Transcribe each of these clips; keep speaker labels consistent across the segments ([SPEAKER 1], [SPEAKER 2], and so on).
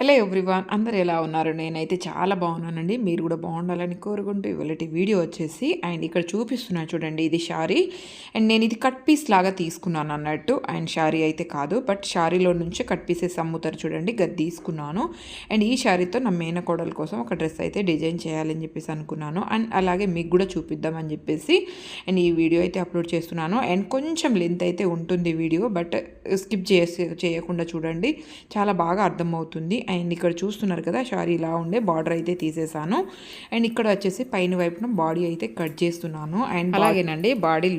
[SPEAKER 1] Hello everyone అందరు ఎలా ఉన్నారు? నేనైతే చాలా బాగున్నానండి. మీరు కూడా బాగుండాలని కోరుకుంటూ ఇవాళ వీడియో వచ్చేసి అండ్ ఇక్కడ చూపిస్తున్నాను చూడండి ఇది షారీ అండ్ నేను ఇది కట్ పీస్ లాగా తీసుకున్నాను అన్నట్టు. అండ్ షారీ అయితే కాదు బట్ షారీలో నుంచి కట్ పీసెస్ అమ్ముతారు చూడండి గది తీసుకున్నాను. అండ్ ఈ షారీతో నా మేనకోడల కోసం ఒక డ్రెస్ అయితే డిజైన్ చేయాలని చెప్పేసి అనుకున్నాను. అండ్ అలాగే మీకు కూడా చూపిద్దామని చెప్పేసి అండ్ ఈ వీడియో అయితే అప్లోడ్ చేస్తున్నాను. అండ్ కొంచెం లెంత్ అయితే ఉంటుంది వీడియో బట్ స్కిప్ చేసి చేయకుండా చూడండి. చాలా బాగా అర్థమవుతుంది. అండ్ ఇక్కడ చూస్తున్నారు కదా షారీ ఇలా ఉండే బార్డర్ అయితే తీసేసాను. అండ్ ఇక్కడ వచ్చేసి పైన వైపున బాడీ అయితే కట్ చేస్తున్నాను. అండ్ అలాగేనండి బాడీ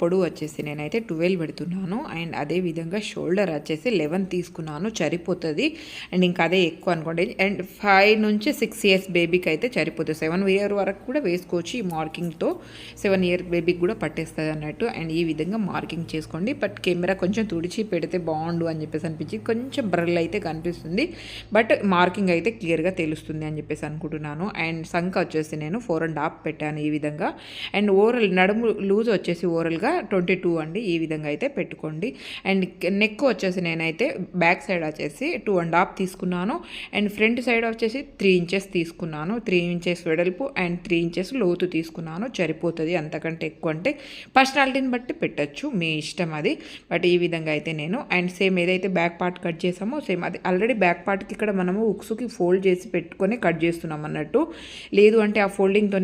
[SPEAKER 1] పొడవు వచ్చేసి నేనైతే ట్వెల్వ్ పెడుతున్నాను. అండ్ అదే విధంగా షోల్డర్ వచ్చేసి లెవెన్ తీసుకున్నాను సరిపోతుంది. అండ్ ఇంకా అదే ఎక్కువ అనుకోండి. అండ్ ఫైవ్ నుంచి సిక్స్ ఇయర్స్ బేబీకి అయితే సరిపోతుంది. సెవెన్ ఇయర్ వరకు కూడా వేసుకోవచ్చు ఈ మార్కింగ్తో సెవెన్ ఇయర్ బేబీకి కూడా పట్టేస్తుంది అన్నట్టు. అండ్ ఈ విధంగా మార్కింగ్ చేసుకోండి. బట్ కెమెరా కొంచెం తుడిచి పెడితే బాగుండు అని చెప్పేసి అనిపించి కొంచెం బ్రల్ అయితే కనిపిస్తుంది. బట్ మార్కింగ్ అయితే క్లియర్గా తెలుస్తుంది అని చెప్పేసి అనుకుంటున్నాను. అండ్ సంఖ వచ్చేసి నేను ఫోర్ అండ్ హాఫ్ పెట్టాను ఈ విధంగా. అండ్ ఓవరల్ నడుము లూజ్ వచ్చేసి ఓవరల్గా ట్వంటీ టూ అండి ఈ విధంగా అయితే పెట్టుకోండి. అండ్ నెక్ వచ్చేసి నేనైతే బ్యాక్ సైడ్ వచ్చేసి టూ అండ్ హాఫ్ తీసుకున్నాను. అండ్ ఫ్రంట్ సైడ్ వచ్చేసి త్రీ ఇంచెస్ తీసుకున్నాను. త్రీ ఇంచెస్ వెడల్పు అండ్ త్రీ ఇంచెస్ లోతు తీసుకున్నాను. సరిపోతుంది అంతకంటే ఎక్కువ అంటే పర్సనాలిటీని బట్టి పెట్టచ్చు మీ ఇష్టం అది. బట్ ఈ విధంగా అయితే నేను అండ్ సేమ్ ఏదైతే బ్యాక్ పార్ట్ కట్ చేసామో సేమ్ అది ఆల్రెడీ బ్యాక్ పార్ట్కి ఇక్కడ ఇక్కడ మనము ఉక్సుకి ఫోల్డ్ చేసి పెట్టుకొని కట్ చేస్తున్నాం అన్నట్టు. లేదు అంటే ఆ ఫోల్డింగ్తో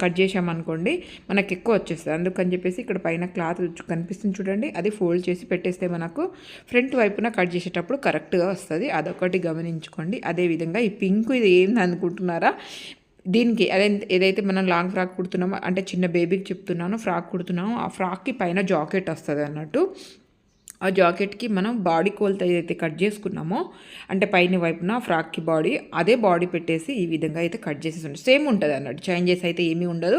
[SPEAKER 1] కట్ చేసామనుకోండి మనకు ఎక్కువ వచ్చేస్తుంది. అందుకని చెప్పేసి ఇక్కడ పైన క్లాత్ కనిపిస్తుంది చూడండి. అది ఫోల్డ్ చేసి పెట్టేస్తే మనకు ఫ్రంట్ వైపున కట్ చేసేటప్పుడు కరెక్ట్గా వస్తుంది. అదొకటి గమనించుకోండి. అదేవిధంగా ఈ పింక్ ఇది ఏంది అనుకుంటున్నారా? దీనికి అదే ఏదైతే మనం లాంగ్ ఫ్రాక్ కుడుతున్నామో అంటే చిన్న బేబీకి చెప్తున్నానో ఫ్రాక్ కుడుతున్నామో ఆ ఫ్రాక్కి పైన జాకెట్ వస్తుంది అన్నట్టు. ఆ జాకెట్కి మనం బాడీ కోల్త ఏదైతే కట్ చేసుకున్నామో అంటే పైన వైపున ఫ్రాక్కి బాడీ అదే బాడీ పెట్టేసి ఈ విధంగా అయితే కట్ చేసేసి సేమ్ ఉంటుంది అన్నట్టు. చేంజెస్ అయితే ఏమీ ఉండదు.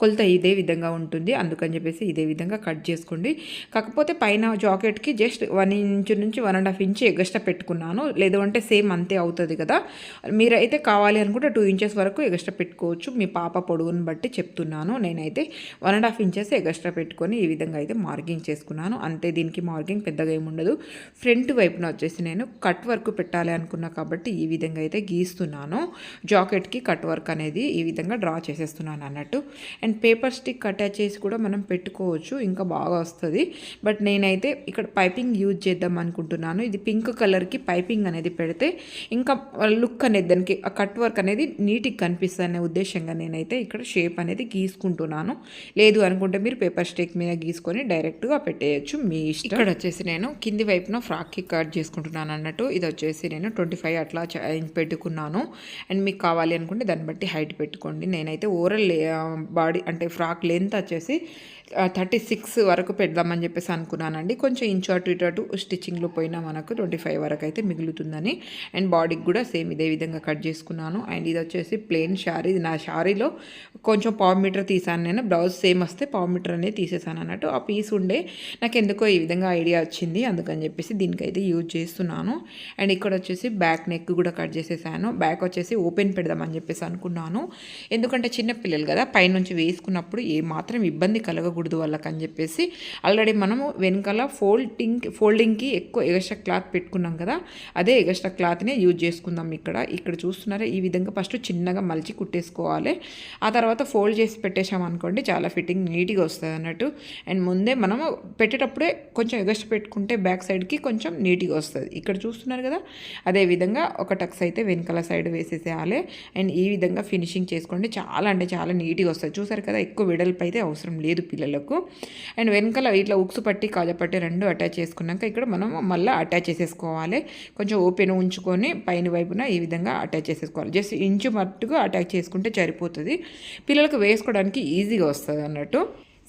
[SPEAKER 1] కొలత ఇదే విధంగా ఉంటుంది. అందుకని చెప్పేసి ఇదే విధంగా కట్ చేసుకోండి. కాకపోతే పైన జాకెట్కి జస్ట్ వన్ ఇంచ్ నుంచి one and half inch extra పెట్టుకున్నాను. లేదు అంటే సేమ్ అంతే అవుతుంది కదా. మీరైతే కావాలి అనుకుంటే టూ ఇంచెస్ వరకు ఎగస్ట్రా పెట్టుకోవచ్చు. మీ పాప పొడవుని బట్టి చెప్తున్నాను. నేనైతే one and half inches extra పెట్టుకొని ఈ విధంగా అయితే మార్కింగ్ చేసుకున్నాను. అంతే దీనికి మార్కింగ్ పెద్దగా ఏముండదు ఫ్రంట్ వైపున వచ్చేసి నేను కట్ వర్క్ పెట్టాలి అనుకున్నా కాబట్టి ఈ విధంగా అయితే గీస్తున్నాను. జాకెట్కి కట్ వర్క్ అనేది ఈ విధంగా డ్రా చేసేస్తున్నాను అన్నట్టు. అండ్ పేపర్ స్టిక్ అటాచ్ చేసి కూడా మనం పెట్టుకోవచ్చు ఇంకా బాగా వస్తుంది. బట్ నేనైతే ఇక్కడ పైపింగ్ యూజ్ చేద్దాం అనుకుంటున్నాను. ఇది పింక్ కలర్కి పైపింగ్ అనేది పెడితే ఇంకా లుక్ అనేది దానికి ఆ కట్ వర్క్ అనేది నీట్గా కనిపిస్తుంది అనే ఉద్దేశంగా నేనైతే ఇక్కడ షేప్ అనేది గీసుకుంటున్నాను. లేదు అనుకుంటే మీరు పేపర్ స్టిక్ మీద గీసుకొని డైరెక్ట్గా పెట్టేయచ్చు. మీ ఇష్టం. ఇక్కడ వచ్చేసి వచ్చేసి నేను కింది వైపున ఫ్రాక్కి కట్ చేసుకుంటున్నాను అన్నట్టు. ఇది వచ్చేసి నేను ట్వంటీ ఫైవ్ అట్లా పెట్టుకున్నాను. అండ్ మీకు కావాలి అనుకుంటే దాన్ని బట్టి హైట్ పెట్టుకోండి. నేనైతే ఓవరాల్ బాడీ అంటే ఫ్రాక్ లెంత్ వచ్చేసి థర్టీ సిక్స్ వరకు పెడదామని చెప్పేసి అనుకున్నానండి. కొంచెం ఇంచు అటు ఇటు అటు స్టిచ్చింగ్లో పోయినా మనకు ట్వంటీ ఫైవ్ వరకు అయితే మిగులుతుందని. అండ్ బాడీకి కూడా సేమ్ ఇదే విధంగా కట్ చేసుకున్నాను. అండ్ ఇది వచ్చేసి ప్లెయిన్ శారీ. నా శారీలో కొంచెం పావు మీటర్ తీసాను నేను. బ్లౌజ్ సేమ్ వస్తే పావు మీటర్ అనేది తీసేసాను అన్నట్టు. ఆ పీస్ ఉండే. నాకు ఎందుకో ఈ విధంగా ఐడియా వచ్చింది. అందుకని చెప్పేసి దీనికైతే యూజ్ చేస్తున్నాను. అండ్ ఇక్కడ వచ్చేసి బ్యాక్ నెక్ కూడా కట్ చేసేసాను. బ్యాక్ వచ్చేసి ఓపెన్ పెడదామని చెప్పేసి అనుకున్నాను. ఎందుకంటే చిన్నపిల్లలు కదా పైనుంచి వేసుకున్నప్పుడు ఏ మాత్రం ఇబ్బంది కలగకూడదు వాళ్ళకని చెప్పేసి ఆల్రెడీ మనము వెనకాల ఫోల్డింగ్ ఫోల్డింగ్కి ఎక్కువ ఎగస్ట్రా క్లాత్ పెట్టుకున్నాం కదా అదే ఎగస్ట్రా క్లాత్నే యూజ్ చేసుకుందాం ఇక్కడ. ఇక్కడ చూస్తున్నారా ఈ విధంగా ఫస్ట్ చిన్నగా మలిచి కుట్టేసుకోవాలి. ఆ తర్వాత ఫోల్డ్ చేసి పెట్టేసాం అనుకోండి చాలా ఫిట్టింగ్ నీట్గా వస్తుంది అన్నట్టు అండ్ ముందే మనము పెట్టేటప్పుడే కొంచెం ఎగస్ట్రా పెట్టుకుంటే బ్యాక్ సైడ్కి కొంచెం నీట్గా వస్తుంది. ఇక్కడ చూస్తున్నారు కదా? అదే విధంగా ఒక టక్స్ అయితే వెనకాల సైడ్ వేసేసేయాలి. అండ్ ఈ విధంగా ఫినిషింగ్ చేసుకోండి. చాలా అంటే చాలా నీట్గా వస్తుంది. చూసారు కదా? ఎక్కువ వెడల్పు అయితే అవసరం లేదు పిల్లలకు. అండ్ వెనకాల ఇట్లా ఉక్సు పట్టి కాజపట్టి రెండు అటాచ్ చేసుకున్నాక ఇక్కడ మనం మళ్ళీ అటాచ్ చేసేసుకోవాలి. కొంచెం ఓపెన్ ఉంచుకొని పైన వైపున ఈ విధంగా అటాచ్ చేసేసుకోవాలి. జస్ట్ ఇంచు మట్టుగా అటాచ్ చేసుకుంటే సరిపోతుంది. పిల్లలకు వేసుకోవడానికి ఈజీగా వస్తుంది అన్నట్టు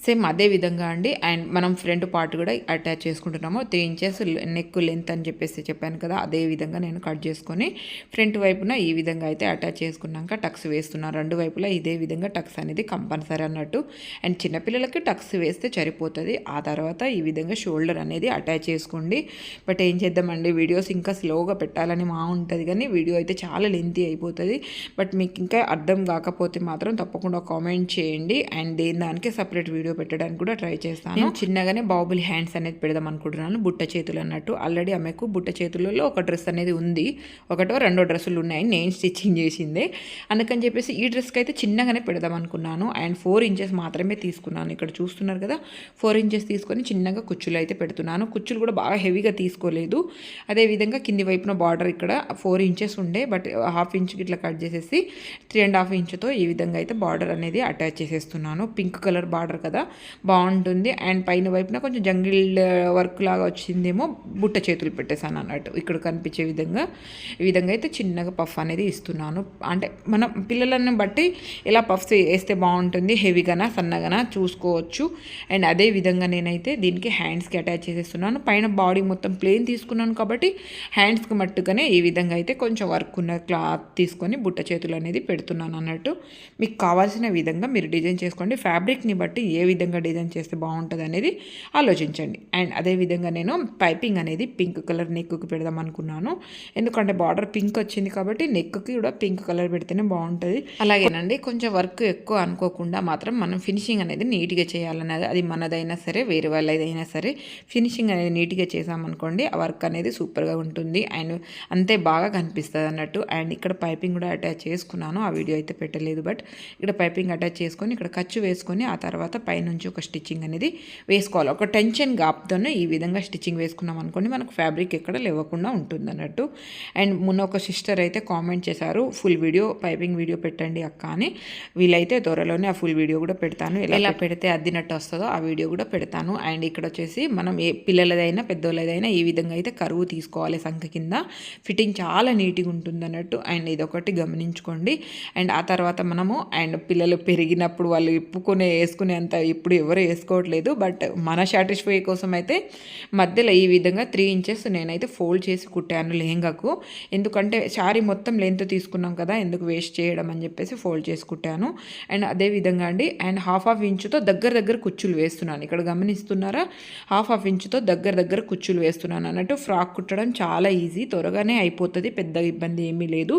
[SPEAKER 1] సేమ్ అదే విధంగా అండి. అండ్ మనం ఫ్రంట్ పార్ట్ కూడా అటాచ్ చేసుకుంటున్నాము. త్రీ ఇంచెస్ నెక్ లెంత్ అని చెప్పేసి చెప్పాను కదా అదే విధంగా నేను కట్ చేసుకొని ఫ్రంట్ వైపున ఈ విధంగా అయితే అటాచ్ చేసుకున్నాక టక్స్ వేస్తున్నాను రెండు వైపులా ఇదే విధంగా టక్స్ అనేది కంపల్సరీ అన్నట్టు. అండ్ చిన్నపిల్లలకి టక్స్ వేస్తే సరిపోతుంది. ఆ తర్వాత ఈ విధంగా షోల్డర్ అనేది అటాచ్ చేసుకోండి. బట్ ఏం చేద్దామండి వీడియోస్ ఇంకా స్లోగా పెట్టాలని మా ఉంటుంది కానీ వీడియో అయితే చాలా లెంతీ అయిపోతుంది. బట్ మీకు ఇంకా అర్థం కాకపోతే మాత్రం తప్పకుండా కామెంట్ చేయండి. అండ్ దేని దానికి సపరేట్ వీడియో వీడియో పెట్టడానికి కూడా ట్రై చేస్తాను. చిన్నగానే బాహుబలి హ్యాండ్స్ అనేది పెడదాం అనుకుంటున్నాను. బుట్ట చేతులు అన్నట్టు. ఆల్రెడీ ఆమెకు బుట్ట చేతులలో ఒక డ్రెస్ అనేది ఉంది. ఒకటో రెండో డ్రెస్సులు ఉన్నాయి. నేను స్టిచ్చింగ్ చేసిందే. అందుకని చెప్పేసి ఈ డ్రెస్కి అయితే చిన్నగానే పెడదాం అనుకున్నాను. అండ్ ఫోర్ ఇంచెస్ మాత్రమే తీసుకున్నాను. ఇక్కడ చూస్తున్నారు కదా ఫోర్ ఇంచెస్ తీసుకొని చిన్నగా కుచ్చులు అయితే పెడుతున్నాను. కుచ్చులు కూడా బాగా హెవీగా తీసుకోలేదు. అదేవిధంగా కింది వైపున బార్డర్ ఇక్కడ ఫోర్ ఇంచెస్ ఉండే. బట్ హాఫ్ ఇంచ్ ఇట్లా కట్ చేసేసి త్రీ అండ్ హాఫ్ ఇంచ్తో ఈ విధంగా అయితే బార్డర్ అనేది అటాచ్ చేసేస్తున్నాను. పింక్ కలర్ బార్డర్ కదా బాగుంటుంది. అండ్ పైన వైపున కొంచెం జంగిల్ వర్క్ లాగా వచ్చిందేమో బుట్ట చేతులు పెట్టేశాను అన్నట్టు. ఇక్కడ కనిపించే విధంగా ఈ విధంగా అయితే చిన్నగా పఫ్ అనేది ఇస్తున్నాను. అంటే మనం పిల్లలను బట్టి ఇలా పఫ్స్ వేస్తే బాగుంటుంది. హెవీగానా సన్నగానా చూసుకోవచ్చు. అండ్ అదే విధంగా నేనైతే దీనికి హ్యాండ్స్కి అటాచ్ చేసేస్తున్నాను. పైన బాడీ మొత్తం ప్లేన్ తీసుకున్నాను కాబట్టి హ్యాండ్స్కి మట్టుగానే ఈ విధంగా అయితే కొంచెం వర్క్ ఉన్న క్లాత్ తీసుకొని బుట్ట చేతులు అనేది పెడుతున్నాను అన్నట్టు. మీకు కావాల్సిన విధంగా మీరు డిజైన్ చేసుకోండి. ఫ్యాబ్రిక్ని బట్టి ఏ విధంగా డిజైన్ చేస్తే బాగుంటుంది అనేది ఆలోచించండి. అండ్ అదే విధంగా నేను పైపింగ్ అనేది పింక్ కలర్ నెక్కి పెడదాం అనుకున్నాను. ఎందుకంటే బార్డర్ పింక్ వచ్చింది కాబట్టి నెక్కి కూడా పింక్ కలర్ పెడితేనే బాగుంటుంది. అలాగేనండి. కొంచెం వర్క్ ఎక్కువ అనుకోకుండా మాత్రం మనం ఫినిషింగ్ అనేది నీట్గా చేయాలన్నది అది మనదైనా సరే వేరే వాళ్ళదైనా సరే ఫినిషింగ్ అనేది నీట్గా చేసామనుకోండి ఆ వర్క్ అనేది సూపర్గా ఉంటుంది. అండ్ అంతే బాగా కనిపిస్తుంది అన్నట్టు. అండ్ ఇక్కడ పైపింగ్ కూడా అటాచ్ చేసుకున్నాను. ఆ వీడియో అయితే పెట్టలేదు. బట్ ఇక్కడ పైపింగ్ అటాచ్ చేసుకొని ఇక్కడ ఖర్చు వేసుకొని ఆ తర్వాత పైనుంచి ఒక స్టిచ్చింగ్ అనేది వేసుకోవాలి. ఒక టెన్షన్ గాప్తోనే ఈ విధంగా స్టిచ్చింగ్ వేసుకున్నాం అనుకోండి మనకు ఫ్యాబ్రిక్ ఎక్కడ లేవకుండా ఉంటుంది అన్నట్టు. అండ్ మొన్న ఒక సిస్టర్ అయితే కామెంట్ చేశారు ఫుల్ వీడియో పైపింగ్ వీడియో పెట్టండి అక్క అని. వీలైతే త్వరలోనే ఆ ఫుల్ వీడియో కూడా పెడతాను. ఎలా పెడితే అద్దినట్టు వస్తుందో ఆ వీడియో కూడా పెడతాను. అండ్ ఇక్కడ వచ్చేసి మనం ఏ పిల్లలదైనా పెద్దోళ్ళదైనా ఈ విధంగా అయితే కరువు తీసుకోవాలి సంఖ కింద. ఫిట్టింగ్ చాలా నీట్గా ఉంటుంది అన్నట్టు. అండ్ ఇదొకటి గమనించుకోండి. అండ్ ఆ తర్వాత మనము అండ్ పిల్లలు పెరిగినప్పుడు వాళ్ళు ఇప్పుకునే వేసుకునేంత ఇప్పుడు ఎవరు వేసుకోవట్లేదు బట్ మన సాటిస్ఫై కోసం అయితే మధ్యలో ఈ విధంగా త్రీ ఇంచెస్ నేనైతే ఫోల్డ్ చేసి కుట్టాను లెహంగాకు. ఎందుకంటే శారీ మొత్తం లెంత్ తీసుకున్నాం కదా ఎందుకు వేస్ట్ చేయడం అని చెప్పేసి ఫోల్డ్ చేసి కుట్టాను. అండ్ అదే విధంగా అండి అండ్ హాఫ్ హాఫ్ ఇంచుతో దగ్గర దగ్గర కుచ్చులు వేస్తున్నాను. ఇక్కడ గమనిస్తున్నారా? హాఫ్ హాఫ్ ఇంచుతో దగ్గర దగ్గర కుచ్చులు వేస్తున్నాను అన్నట్టు ఫ్రాక్ కుట్టడం చాలా ఈజీ త్వరగానే అయిపోతుంది పెద్ద ఇబ్బంది ఏమీ లేదు.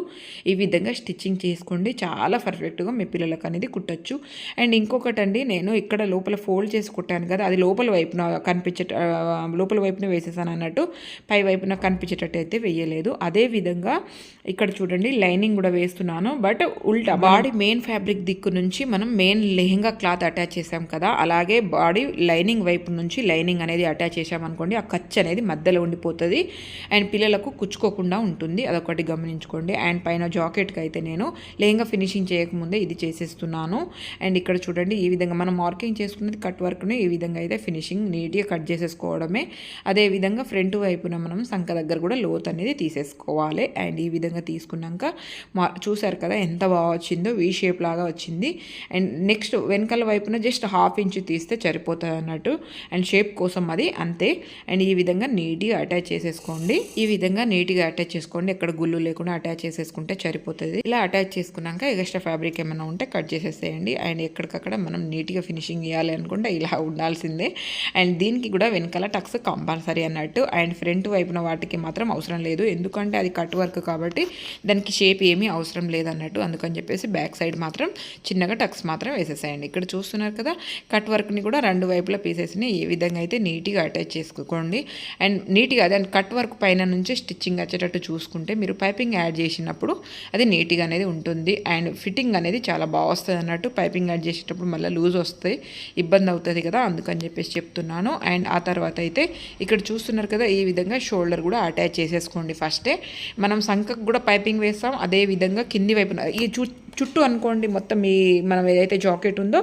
[SPEAKER 1] ఈ విధంగా స్టిచ్చింగ్ చేసుకోండి చాలా పర్ఫెక్ట్గా మీ పిల్లలకు అనేది కుట్టచ్చు. అండ్ ఇంకొకటి అండి నేను ఇక్కడ లోపల ఫోల్డ్ చేసి కుట్టాను కదా అది లోపల వైపున కనిపించే లోపల వైపున వేసేసాను అన్నట్టు పై వైపున కనిపించేటట్టు అయితే వేయలేదు. అదే విధంగా ఇక్కడ చూడండి లైనింగ్ కూడా వేస్తున్నాను. బట్ ఉల్టా బాడీ మెయిన్ ఫ్యాబ్రిక్ దిక్కు నుంచి మనం మెయిన్ లెహంగా క్లాత్ అటాచ్ చేసాం కదా అలాగే బాడీ లైనింగ్ వైపు నుంచి లైనింగ్ అనేది అటాచ్ చేసామనుకోండి ఆ ఖర్చు అనేది మధ్యలో ఉండిపోతుంది. అండ్ పిల్లలకు కుచ్చుకోకుండా ఉంటుంది అదొకటి గమనించుకోండి. అండ్ పైన జాకెట్కి అయితే నేను లెహంగా ఫినిషింగ్ చేయకముందే ఇది చేసేస్తున్నాను. అండ్ ఇక్కడ చూడండి ఈ విధంగా మనం మార్కింగ్ చేసుకున్నది కట్ వర్క్ను ఈ విధంగా అయితే ఫినిషింగ్ నీట్గా కట్ చేసేసుకోవడమే. అదే విధంగా ఫ్రంట్ వైపున మనం సంఖ దగ్గర కూడా లోత్ అనేది తీసేసుకోవాలి. అండ్ ఈ విధంగా తీసుకున్నాక మా చూసారు కదా ఎంత బాగా వచ్చిందో వీ షేప్ లాగా వచ్చింది. అండ్ నెక్స్ట్ వెనకాల వైపున జస్ట్ హాఫ్ ఇంచ్ తీస్తే సరిపోతుంది అన్నట్టు. అండ్ షేప్ కోసం అది అంతే. అండ్ ఈ విధంగా నీట్గా అటాచ్ చేసేసుకోండి. ఈ విధంగా నీట్గా అటాచ్ చేసుకోండి. ఎక్కడ గుళ్ళు లేకుండా అటాచ్ చేసేసుకుంటే సరిపోతుంది. ఇలా అటాచ్ చేసుకున్నాక ఎక్స్ట్రా ఫ్యాబ్రిక్ ఏమైనా ఉంటే కట్ చేసేసేయండి. అండ్ ఎక్కడికక్కడ మనం నీట్గా ఫినిషింగ్ ఇవ్వాలి అనుకుంటే ఇలా ఉండాల్సిందే. అండ్ దీనికి కూడా వెనకాల టక్స్ కంపల్సరీ అన్నట్టు. అండ్ ఫ్రంట్ వైపున వాటికి మాత్రం అవసరం లేదు. ఎందుకంటే అది కట్ వర్క్ కాబట్టి దానికి షేప్ ఏమీ అవసరం లేదన్నట్టు. అందుకని చెప్పేసి బ్యాక్ సైడ్ మాత్రం చిన్నగా టక్స్ మాత్రం వేసేసేయండి. ఇక్కడ చూస్తున్నారు కదా కట్ వర్క్ని కూడా రెండు వైపుల పీసెస్ని. ఏ విధంగా అయితే నీట్గా అటాచ్ చేసుకోండి. అండ్ నీట్గా దాని కట్ వర్క్ పైన నుంచి స్టిచ్చింగ్ వచ్చేటట్టు చూసుకుంటే మీరు పైపింగ్ యాడ్ చేసినప్పుడు అది నీట్గా అనేది ఉంటుంది. అండ్ ఫిట్టింగ్ అనేది చాలా బాగా వస్తుంది అన్నట్టు పైపింగ్ యాడ్ చేసేటప్పుడు మళ్ళీ లూజ్ వస్తాయి. ఇబ్బంది అవుతుంది కదా అందుకని చెప్పేసి చెప్తున్నాను. అండ్ ఆ తర్వాత అయితే ఇక్కడ చూస్తున్నారు కదా ఈ విధంగా షోల్డర్ కూడా అటాచ్ చేసేసుకోండి ఫస్టే. మనం సంఖకు కూడా పైపింగ్ వేస్తాం అదే విధంగా కింది వైపున ఈ చూ చుట్టూ అనుకోండి మొత్తం ఈ మనం ఏదైతే జాకెట్ ఉందో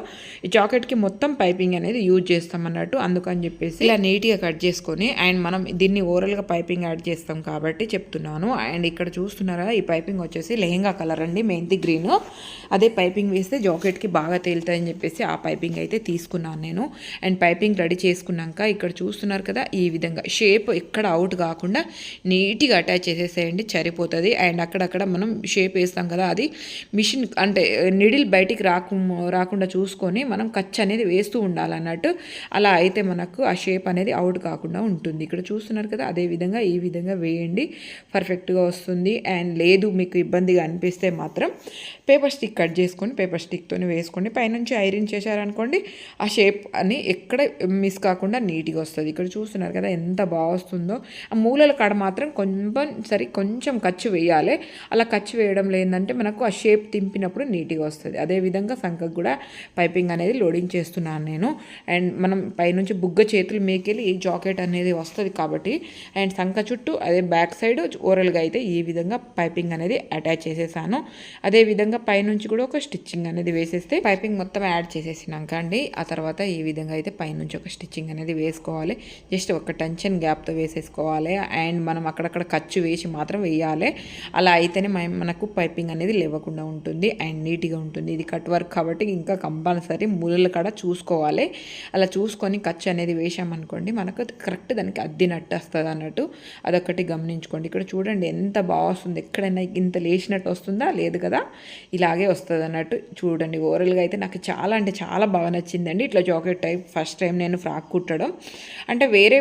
[SPEAKER 1] ఈ జాకెట్కి మొత్తం పైపింగ్ అనేది యూజ్ చేస్తాం అన్నట్టు. అందుకని చెప్పేసి ఇలా నీట్గా కట్ చేసుకొని అండ్ మనం దీన్ని ఓవరాల్గా పైపింగ్ యాడ్ చేస్తాం కాబట్టి చెప్తున్నాను. అండ్ ఇక్కడ చూస్తున్నారా ఈ పైపింగ్ వచ్చేసి లెహంగా కలర్ అండి మెంతి గ్రీన్. అదే పైపింగ్ వేస్తే జాకెట్కి బాగా తేలుతాయని చెప్పేసి ఆ పైపింగ్ అయితే తీసుకున్నాను నేను. అండ్ పైపింగ్ రెడీ చేసుకున్నాక ఇక్కడ చూస్తున్నారు కదా ఈ విధంగా షేప్ ఎక్కడ అవుట్ కాకుండా నీట్గా అటాచ్ చేసేసేయండి సరిపోతుంది. అండ్ అక్కడక్కడ మనం షేప్ వేస్తాం కదా అది మిషన్ అంటే నిడిల్ బయటికి రాకు రాకుండా చూసుకొని మనం కచ్ అనేది వేస్తూ ఉండాలన్నట్టు అలా అయితే మనకు ఆ షేప్ అనేది అవుట్ కాకుండా ఉంటుంది. ఇక్కడ చూస్తున్నారు కదా అదే విధంగా ఈ విధంగా వేయండి. పర్ఫెక్ట్గా వస్తుంది. అండ్ లేదు మీకు ఇబ్బందిగా అనిపిస్తే మాత్రం పేపర్ స్టిక్ కట్ చేసుకొని పేపర్ స్టిక్తో వేసుకోండి. పైనుంచి ఐరన్ చేశారనుకోండి ఆ షేప్ అని ఎక్కడ మిస్ కాకుండా నీట్గా వస్తుంది. ఇక్కడ చూస్తున్నారు కదా ఎంత బాగా వస్తుందో. ఆ మూలల కాడ మాత్రం కొంచెం సరి కొంచెం ఖర్చు వేయాలి. అలా ఖర్చు వేయడం లేదంటే మనకు ఆ షేప్ దింపినప్పుడు నీట్గా వస్తుంది. అదేవిధంగా సంకకు కూడా పైపింగ్ అనేది లోడింగ్ చేస్తున్నాను నేను. అండ్ మనం పైనుంచి బుగ్గ చేతులు మేకెళ్ళి ఈ జాకెట్ అనేది వస్తుంది కాబట్టి అండ్ సంఖ చుట్టూ అదే బ్యాక్ సైడ్ ఓరల్గా అయితే ఈ విధంగా పైపింగ్ అనేది అటాచ్ చేసేసాను. అదే విధంగా పైనుంచి కూడా ఒక స్టిచ్చింగ్ అనేది వేసేస్తే పైపింగ్ మొత్తం యాడ్ చేసేసినాక అండి ఆ తర్వాత ఈ విధంగా అయితే పైనుంచి ఒక స్టిచ్చింగ్ అనేది వేసుకోవాలి. జస్ట్ ఒక టెన్షన్ గ్యాప్తో వేసేసుకోవాలి. అండ్ మనం అక్కడక్కడ ఖర్చు వేసి మాత్రం వేయాలి. అలా అయితేనే మనకు పైపింగ్ అనేది లేవకుండా ఉంటుంది. అండ్ నీట్గా ఉంటుంది. ఇది కట్ వర్క్ కాబట్టి ఇంకా కంపల్సరీ ములలు కాడ చూసుకోవాలి. అలా చూసుకొని ఖర్చు అనేది వేసామనుకోండి మనకు కరెక్ట్ దానికి అద్దినట్టు వస్తుంది అన్నట్టు. అదొకటి గమనించుకోండి. ఇక్కడ చూడండి ఎంత బాగా వస్తుంది. ఎక్కడైనా ఇంత లేచినట్టు వస్తుందా? లేదు కదా? ఇలాగే వస్తుంది అన్నట్టు చూడండి. ఓవరాల్గా అయితే నాకు చాలా అంటే చాలా బాగా నచ్చిందండి. ఇట్లా జాకెట్ టైప్ ఫస్ట్ టైం నేను ఫ్రాక్ కుట్టడం. అంటే వేరే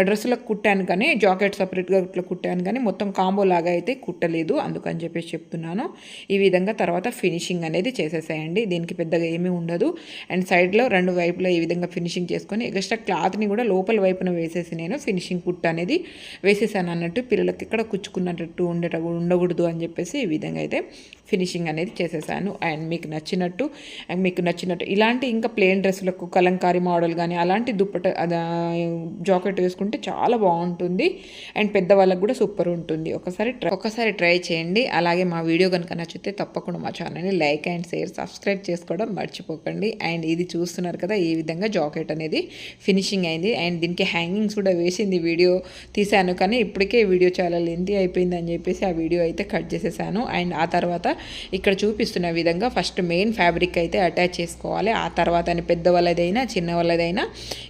[SPEAKER 1] డ్రెస్సులకు కుట్టాను కానీ జాకెట్ సపరేట్గా ఇట్లా కుట్టాను కానీ మొత్తం కాంబో లాగా అయితే కుట్టలేదు. అందుకని చెప్పేసి చెప్తున్నాను. ఈ విధంగా తర్వాత ఫినిషింగ్ అనేది చేసేసేయండి. దీనికి పెద్దగా ఏమీ ఉండదు. అండ్ సైడ్లో రెండు వైపులో ఈ విధంగా ఫినిషింగ్ చేసుకొని ఎక్స్ట్రా క్లాత్ని కూడా లోపల వైపున వేసేసి నేను ఫినిషింగ్ కుట్ అనేది వేసేసాను అన్నట్టు పిల్లలకి ఇక్కడ కుచ్చుకున్నట్టు ఉండట ఉండకూడదు అని చెప్పేసి ఈ విధంగా అయితే ఫినిషింగ్ అనేది చేసేసాను. అండ్ మీకు నచ్చినట్టు అండ్ మీకు నచ్చినట్టు ఇలాంటి ఇంకా ప్లెయిన్ డ్రెస్సులకు కలంకారీ మోడల్ కానీ అలాంటి దుప్పట జాకెట్ వేసుకుంటే చాలా బాగుంటుంది. అండ్ పెద్దవాళ్ళకి కూడా సూపర్ ఉంటుంది. ఒకసారి ట్రై ఒకసారి ట్రై చేయండి. అలాగే మా వీడియో కనుక నచ్చితే తప్పకుండా మా ఛానల్ని లైక్ అండ్ షేర్ సబ్స్క్రైబ్ చేసుకోవడం మర్చిపోకండి. అండ్ ఇది చూస్తున్నారు కదా ఈ విధంగా జాకెట్ అనేది ఫినిషింగ్ అయింది. అండ్ దీనికి హ్యాంగింగ్స్ కూడా వేసింది వీడియో తీశాను. కానీ ఇప్పటికే వీడియో చాలా లెంతీ అయిపోయింది అని చెప్పేసి ఆ వీడియో అయితే కట్ చేసేసాను. అండ్ ఆ తర్వాత ఇక్కడ చూపిస్తున్న విధంగా ఫస్ట్ మెయిన్ ఫ్యాబ్రిక్ అయితే అటాచ్ చేసుకోవాలి. ఆ తర్వాత అని పెద్ద వాళ్ళదైనా చిన్న వాళ్ళదైనా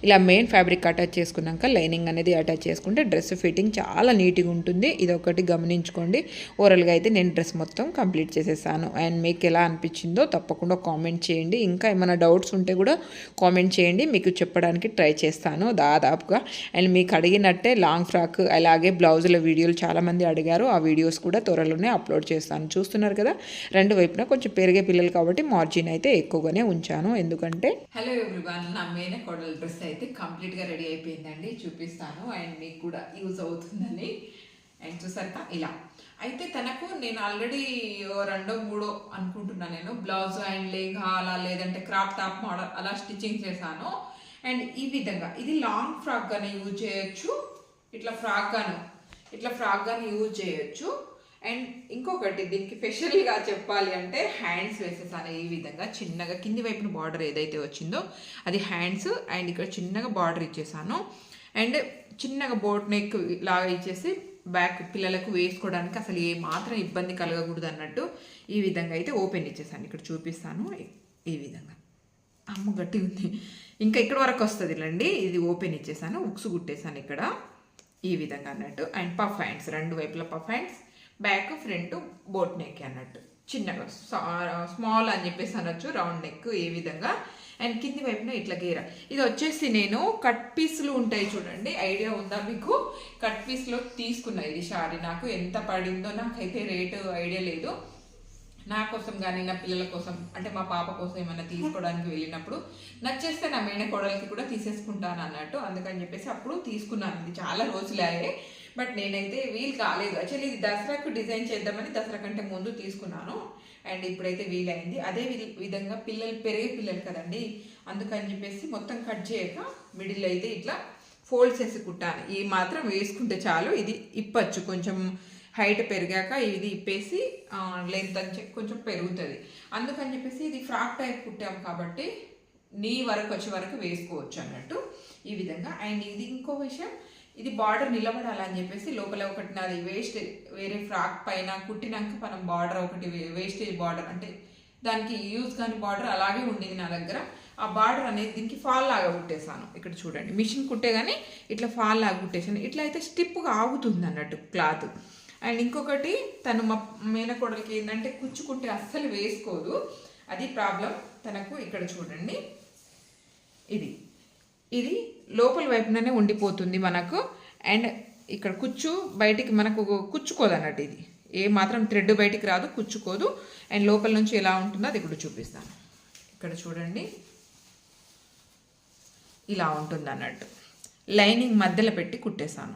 [SPEAKER 1] ఇలా మెయిన్ ఫ్యాబ్రిక్ అటాచ్ చేసుకున్నాక లైనింగ్ అనేది అటాచ్ చేసుకుంటే డ్రెస్ ఫిట్టింగ్ చాలా నీట్గా ఉంటుంది. ఇది ఒకటి గమనించుకోండి. ఓవరాల్గా అయితే నేను డ్రెస్ మొత్తం కంప్లీట్ చేసేసాను. అండ్ మీకు ఎలా అనిపించిందో తప్పకుండా కామెంట్ చేయండి. ఇంకా ఏమైనా డౌట్స్ ఉంటే కూడా కామెంట్ చేయండి. మీకు చెప్పడానికి ట్రై చేస్తాను దాదాపుగా. అండ్ మీకు అడిగినట్టే లాంగ్ ఫ్రాక్ అలాగే బ్లౌజుల వీడియోలు చాలామంది అడిగారు. ఆ వీడియోస్ కూడా త్వరలోనే అప్లోడ్ చేస్తాను. చూస్తున్నారు కదా? రెండు వైపున కొంచెం పెరిగే పిల్లలు కాబట్టి మార్జిన్ అయితే ఎక్కువగానే ఉంచాను. ఎందుకంటే హలో ఎవ్రీవన్ నా మేన కోడల డ్రెస్ అయితే కంప్లీట్గా రెడీ అయిపోయిందండి. చూపిస్తాను. అండ్ మీకు కూడా యూజ్ అవుతుందని. అండ్ చూసాక ఇలా. అయితే తనకు నేను ఆల్రెడీ రెండో మూడో అనుకుంటున్నాను నేను బ్లౌజ్ అండ్ లేగా అలా లేదంటే క్రాప్ టాప్ మోడల్ అలా స్టిచ్చింగ్ చేశాను. అండ్ ఈ విధంగా ఇది లాంగ్ ఫ్రాక్గానే యూజ్ చేయొచ్చు ఇట్లా ఫ్రాక్ గాను ఇట్లా ఫ్రాక్ గాను యూజ్ చేయొచ్చు. అండ్ ఇంకొకటి దీనికి స్పెషల్గా చెప్పాలి అంటే హ్యాండ్స్ వేసేసాను ఈ విధంగా. చిన్నగా కింది వైపున బార్డర్ ఏదైతే వచ్చిందో అది హ్యాండ్స్ అండ్ ఇక్కడ చిన్నగా బార్డర్ ఇచ్చేసాను. అండ్ చిన్నగా బోట్ నెక్ లాగా ఇచ్చేసి బ్యాక్ పిల్లలకు వేసుకోవడానికి అసలు ఏ మాత్రం ఇబ్బంది కలగకూడదు అన్నట్టు ఈ విధంగా అయితే ఓపెన్ ఇచ్చేసాను. ఇక్కడ చూపిస్తాను. ఈ విధంగా? అమ్మ గట్టి ఉంది. ఇంకా ఇక్కడ వరకు వస్తుంది ఇలాండి ఇది ఓపెన్ ఇచ్చేసాను. ఉక్స్ కుట్టేసాను ఇక్కడ. ఈ విధంగా అన్నట్టు. అండ్ పఫ్ హ్యాండ్స్ రెండు వైపుల puff hands back front boat neck అన్నట్టు. చిన్నగా స్మాల్ అని చెప్పేసి అనొచ్చు. రౌండ్ నెక్ ఏ విధంగా అండ్ కింది వైపున ఇట్లా గీర. ఇది వచ్చేసి నేను కట్ పీస్లు ఉంటాయి చూడండి. ఐడియా ఉందా మీకు? కట్ పీస్లో తీసుకున్నా ఇది షారీ నాకు ఎంత పడిందో నాకైతే రేటు ఐడియా లేదు. నా కోసం కానీ నా పిల్లల కోసం అంటే మా పాప కోసం ఏమైనా తీసుకోవడానికి వెళ్ళినప్పుడు నచ్చేస్తే నా మేన కోడలికి కూడా తీసేసుకుంటాను అన్నట్టు. అందుకని చెప్పేసి అప్పుడు తీసుకున్నాను. ఇది చాలా రోజులే బట్ నేనైతే వీలు కాలేదు. యాక్చువల్లీ ఇది దసరాకు డిజైన్ చేద్దామని దసరా కంటే ముందు తీసుకున్నాను. అండ్ ఇప్పుడైతే వీలైంది. అదే వి- విధంగా పిల్లలు పెరిగే పిల్లలు కదండి అందుకని చెప్పేసి మొత్తం కట్ చేయక మిడిల్ అయితే ఇట్లా ఫోల్డ్ చేసి కుట్టాను ఈ మాత్రం వేసుకుంటే చాలు. ఇది ఇప్పచ్చు. కొంచెం హైట్ పెరిగాక ఇది ఇప్పేసి లెంత్ అని చెప్పి కొంచెం పెరుగుతుంది. అందుకని చెప్పేసి ఇది ఫ్రాక్ టైప్ కుట్టాం కాబట్టి నీ వరకు వచ్చే వరకు వేసుకోవచ్చు అన్నట్టు ఈ విధంగా. అండ్ ఇది ఇంకో విషయం ఇది బార్డర్ నిలబడాలని చెప్పేసి లోపల ఒకటి నాది వేస్ట్ వేరే ఫ్రాక్ పైన కుట్టినాక మనం బార్డర్ ఒకటి వేస్టేజ్ బార్డర్ అంటే దానికి యూజ్ కాని బార్డర్ అలాగే ఉండేది నా దగ్గర. ఆ బార్డర్ అనేది దీనికి ఫాల్ లాగా కుట్టేశాను. ఇక్కడ చూడండి. మిషన్ కుట్టే కానీ ఇట్లా ఫాల్ లాగా కుట్టేశాను. ఇట్లా అయితే స్టిప్గా ఆగుతుంది అన్నట్టు క్లాత్. అండ్ ఇంకొకటి తను మా మేనకోడలకి ఏంటంటే కుచ్చుకుంటే అస్సలు వేసుకోదు. అది ప్రాబ్లం తనకు ఇక్కడ చూడండి. ఇది. ఇది లోపల వైపుననే ఉండిపోతుంది మనకు. అండ్ ఇక్కడ కుచ్చు బయటికి మనకు కుచ్చుకోదు అన్నట్టు ఇది. ఏ మాత్రం థ్రెడ్ బయటికి రాదు కుచ్చుకోదు. అండ్ లోపల నుంచి ఎలా ఉంటుందో అది ఇప్పుడు చూపిస్తాను. ఇక్కడ చూడండి. ఇలా ఉంటుంది అన్నట్టు లైనింగ్ మధ్యలో పెట్టి కుట్టేశాను.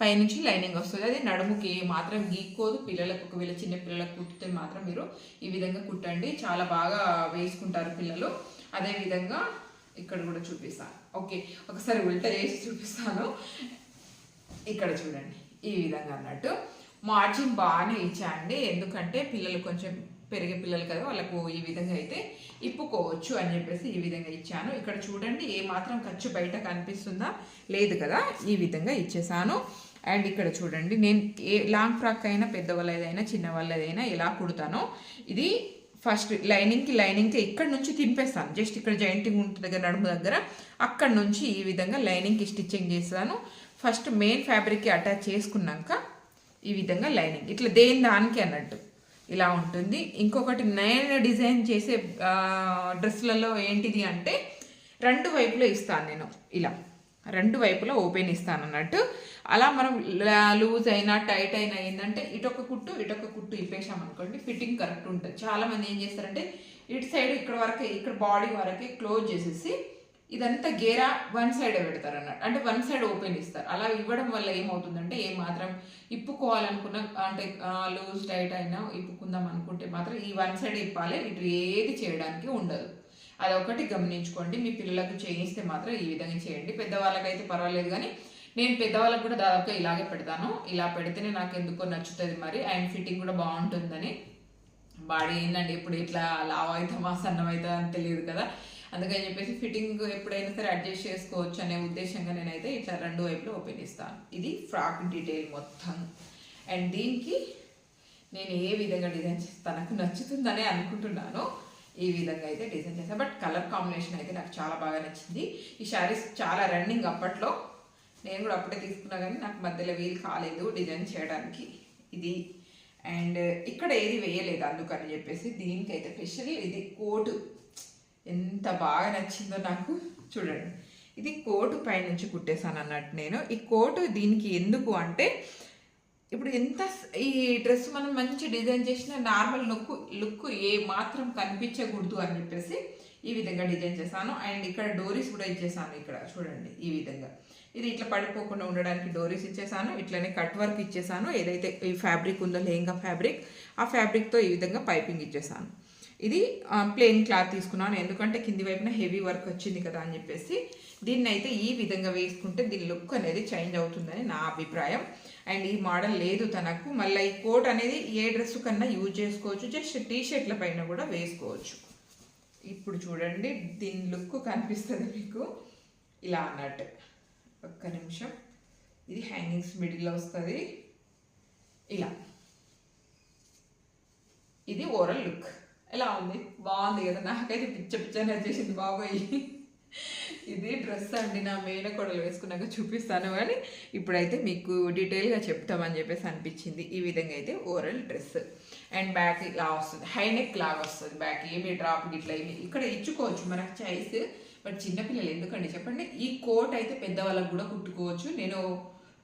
[SPEAKER 1] పైనుంచి లైనింగ్ వస్తుంది. అది నడుముకి ఏ మాత్రం గీక్కోదు. పిల్లలకు ఒకవేళ చిన్న పిల్లలకు కుట్టితే మాత్రం మీరు ఈ విధంగా కుట్టండి. చాలా బాగా వేసుకుంటారు పిల్లలు. అదేవిధంగా ఇక్కడ కూడా చూపిస్తాను ఓకే ఒకసారి ఉల్టా చేసి చూపిస్తాను. ఇక్కడ చూడండి ఈ విధంగా అన్నట్టు. మార్జిన్ బాగానే ఇచ్చాయండి ఎందుకంటే పిల్లలు కొంచెం పెరిగే పిల్లలు కదా వాళ్ళకు ఈ విధంగా అయితే ఇప్పుకోవచ్చు అని చెప్పేసి ఈ విధంగా ఇచ్చాను. ఇక్కడ చూడండి ఏ మాత్రం ఖర్చు బయట కనిపిస్తుందా? లేదు కదా ఈ విధంగా ఇచ్చేసాను. అండ్ ఇక్కడ చూడండి నేను ఏ లాంగ్ ఫ్రాక్ అయినా పెద్దవాళ్ళదైనా చిన్న వాళ్ళదైనా ఎలా కుడతానో ఇది ఫస్ట్ లైనింగ్కి లైనింగ్కి ఇక్కడ నుంచి తింపేస్తాను జస్ట్ ఇక్కడ జాయింటింగ్ ఉంటుంది దగ్గర నడుము దగ్గర అక్కడ నుంచి ఈ విధంగా లైనింగ్కి స్టిచ్చింగ్ చేస్తాను. ఫస్ట్ మెయిన్ ఫ్యాబ్రిక్కి అటాచ్ చేసుకున్నాక ఈ విధంగా లైనింగ్. ఇట్లా దేని దానికి అన్నట్టు ఇలా ఉంటుంది. ఇంకొకటి నేను డిజైన్ చేసే డ్రెస్లలో ఏంటిది అంటే రెండు వైపులో ఇస్తాను నేను ఇలా. రెండు వైపులా ఓపెన్ ఇస్తాను అన్నట్టు అలా మనం లూజ్ అయినా టైట్ అయినా ఏంటంటే ఇటొక కుట్టు ఇటొక కుట్టు ఇప్పేసాం అనుకోండి ఫిట్టింగ్ కరెక్ట్ ఉంటుంది. చాలామంది ఏం చేస్తారంటే ఇటు సైడ్ ఇక్కడ వరకే ఇక్కడ బాడీ వరకే క్లోజ్ చేసేసి ఇదంతా గేరా వన్ సైడ్ పెడతారు అన్నట్టు అంటే వన్ సైడ్ ఓపెన్ ఇస్తారు. అలా ఇవ్వడం వల్ల ఏమవుతుందంటే ఏ మాత్రం ఇప్పుకోవాలనుకున్న అంటే లూజ్ టైట్ అయినా ఇప్పుకుందాం అనుకుంటే మాత్రం ఈ వన్ సైడ్ ఇప్పాలి. ఇటు ఏది చేయడానికి ఉండదు. అదొకటి గమనించుకోండి. మీ పిల్లలకు చేయిస్తే మాత్రం ఈ విధంగా చేయండి. పెద్దవాళ్ళకైతే పర్వాలేదు కానీ నేను పెద్దవాళ్ళకు కూడా దాదాపుగా ఇలాగే పెడతాను. ఇలా పెడితేనే నాకు ఎందుకో నచ్చుతుంది మరి. అండ్ ఫిట్టింగ్ కూడా బాగుంటుందని. బాడీ ఏంటంటే ఇప్పుడు ఇట్లా లావ్ అవుతామా సన్నం అవుతుందా అని తెలియదు కదా. అందుకని చెప్పేసి ఫిట్టింగ్ ఎప్పుడైనా సరే అడ్జస్ట్ చేసుకోవచ్చు అనే ఉద్దేశంగా నేనైతే ఇట్లా రెండు వైపులో ఓపెన్ ఇస్తాను ఇది ఫ్రాక్ డీటెయిల్ మొత్తం. అండ్ దీనికి నేను ఏ విధంగా డిజైన్ చేస్తాను? నాకు నచ్చుతుందనే అనుకుంటున్నాను. ఈ విధంగా అయితే డిజైన్ చేస్తాను బట్ కలర్ కాంబినేషన్ అయితే నాకు చాలా బాగా నచ్చింది. ఈ శారీస్ చాలా రన్నింగ్ అప్పట్లో. నేను కూడా అప్పుడే తీసుకున్నా కానీ నాకు మధ్యలో వీలు కాలేదు డిజైన్ చేయడానికి. ఇది. అండ్ ఇక్కడ ఏది వేయలేదు అందుకని చెప్పేసి దీనికైతే స్పెషల్ ఇది కోటు ఎంత బాగా నచ్చిందో నాకు చూడండి. ఇది కోటు పైనుంచి కుట్టేశాను అన్నట్టు నేను. ఈ కోటు దీనికి ఎందుకు అంటే ఇప్పుడు ఎంత ఈ డ్రెస్ మనం మంచి డిజైన్ చేసిన నార్మల్ లుక్ లుక్ ఏ మాత్రం కనిపించకూడదు అని చెప్పేసి ఈ విధంగా డిజైన్ చేశాను. అండ్ ఇక్కడ డోరీస్ కూడా ఇచ్చేసాను ఇక్కడ చూడండి ఈ విధంగా. ఇది ఇట్లా పడిపోకుండా ఉండడానికి డోరీస్ ఇచ్చేసాను ఇట్లనే కట్ వర్క్ ఇచ్చేసాను ఏదైతే ఈ ఫ్యాబ్రిక్ ఉందో లెహంగా ఫ్యాబ్రిక్ ఆ ఫ్యాబ్రిక్తో ఈ విధంగా పైపింగ్ ఇచ్చేసాను ఇది ప్లెయిన్ క్లాత్ తీసుకున్నాను. ఎందుకంటే కింది వైపున హెవీ వర్క్ వచ్చింది కదా అని చెప్పేసి దీన్ని అయితే ఈ విధంగా వేసుకుంటే దీని లుక్ అనేది చేంజ్ అవుతుందని నా అభిప్రాయం. అండ్ ఈ మోడల్ లేదు తనకు. మళ్ళీ ఈ కోట్ అనేది ఏ డ్రెస్ కన్నా యూజ్ చేసుకోవచ్చు. జస్ట్ టీ షర్ట్ల పైన కూడా వేసుకోవచ్చు. ఇప్పుడు చూడండి దీని లుక్ కనిపిస్తుంది మీకు. ఇలా అన్నట్టు. ఒక్క నిమిషం. ఇది హ్యాంగింగ్స్ మిడిల్లో వస్తుంది. ఇలా. ఇది ఓవరాల్ లుక్. ఎలా ఉంది? బాగుంది కదా. నాకైతే పిచ్చ పిచ్చ నచ్చేసింది బాబోయ్. ఇది డ్రెస్ అండి నా మేనకోడలు వేసుకున్నాక చూపిస్తాను కానీ ఇప్పుడైతే మీకు డీటెయిల్గా చెప్తామని చెప్పేసి అనిపించింది. ఈ విధంగా అయితే ఓవరాల్ డ్రెస్. అండ్ బ్యాక్ ఇలా వస్తుంది. హైనెక్ లాగా వస్తుంది బ్యాక్. ఏమి డ్రాప్ ఇట్లా ఏమి ఇక్కడ ఇచ్చుకోవచ్చు మనకు చాయిస్ బట్ చిన్నపిల్లలు ఎందుకండి? చెప్పండి. ఈ కోట్ అయితే పెద్దవాళ్ళకు కూడా కుట్టుకోవచ్చు. నేను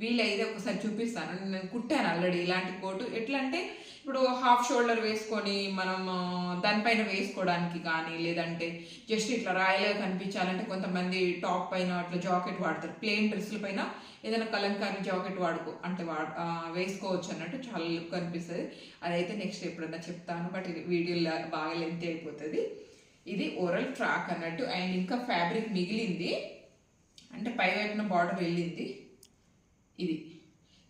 [SPEAKER 1] వీలైతే ఒకసారి చూపిస్తాను. నేను కుట్టాను ఆల్రెడీ ఇలాంటి కోటు. ఎట్లా అంటే ఇప్పుడు హాఫ్ షోల్డర్ వేసుకొని మనం దానిపైన వేసుకోవడానికి కానీ లేదంటే జస్ట్ ఇట్లా రాయలే కనిపించాలంటే కొంతమంది టాప్ పైన అట్లా జాకెట్ వాడతారు. ప్లెయిన్ డ్రెస్సుల పైన ఏదైనా కలంకారీ జాకెట్ వాడుకో అంటే వాడు వేసుకోవచ్చు అన్నట్టు చాలా లుక్ అనిపిస్తుంది. అదైతే నెక్స్ట్ ఎప్పుడన్నా చెప్తాను బట్ ఇది వీడియోలో బాగా లెంత్ అయిపోతుంది. ఇది ఓరల్ ట్రాక్ అన్నట్టు. అండ్ ఇంకా ఫ్యాబ్రిక్ మిగిలింది. అంటే పై వైపున బార్డర్ వెళ్ళింది. ఇది.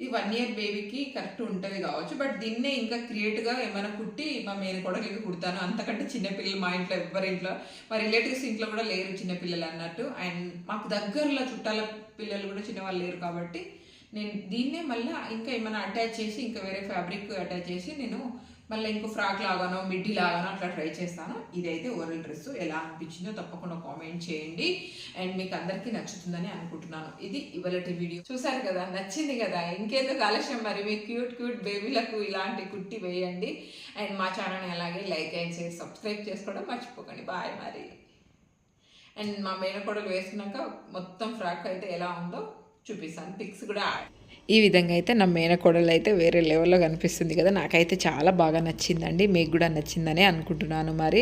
[SPEAKER 1] ఈ వన్ ఇయర్ బేబీకి కరెక్ట్ ఉంటుంది కావచ్చు బట్ దీన్నే ఇంకా క్రియేట్గా ఏమైనా కుట్టి మా నేను కూడా ఇవి కుడతాను. అంతకంటే చిన్నపిల్లలు మా ఇంట్లో ఎవరి ఇంట్లో మా రిలేటివ్స్ ఇంట్లో కూడా లేరు చిన్నపిల్లలు అన్నట్టు. అండ్ మాకు దగ్గరలో చుట్టాల పిల్లలు కూడా చిన్నవాళ్ళు లేరు కాబట్టి నేను దీన్నే మళ్ళీ ఇంకా ఏమైనా అటాచ్ చేసి ఇంకా వేరే ఫ్యాబ్రిక్ అటాచ్ చేసి నేను మళ్ళీ ఇంకో ఫ్రాక్ లాగానో మిడ్డీ లాగానో అట్లా ట్రై చేస్తాను. ఇదైతే ఓరల్ డ్రెస్. ఎలా అనిపించిందో తప్పకుండా కామెంట్ చేయండి. అండ్ మీకు అందరికీ నచ్చుతుందని అనుకుంటున్నాను. ఇది ఇవాళటి వీడియో. చూసారు కదా నచ్చింది కదా. ఇంకేదో ఆలస్యం మరి? మీ క్యూట్ క్యూట్ బేబీలకు ఇలాంటి కుట్టి వేయండి. అండ్ మా ఛానల్ని అలాగే లైక్ అండ్ షేర్ సబ్స్క్రైబ్ చేసుకోవడం మర్చిపోకండి. బాయ్ మరి. అండ్ మా మేనకోడలు వేసుకున్నాక మొత్తం ఫ్రాక్ అయితే ఎలా ఉందో చూపిస్తాను. పిక్స్ కూడా ఈ విధంగా అయితే నా మేనకోడలు అయితే వేరే లెవెల్లో కనిపిస్తుంది కదా. నాకైతే చాలా బాగా నచ్చిందండి. మీకు కూడా నచ్చిందని అనుకుంటున్నాను మరి.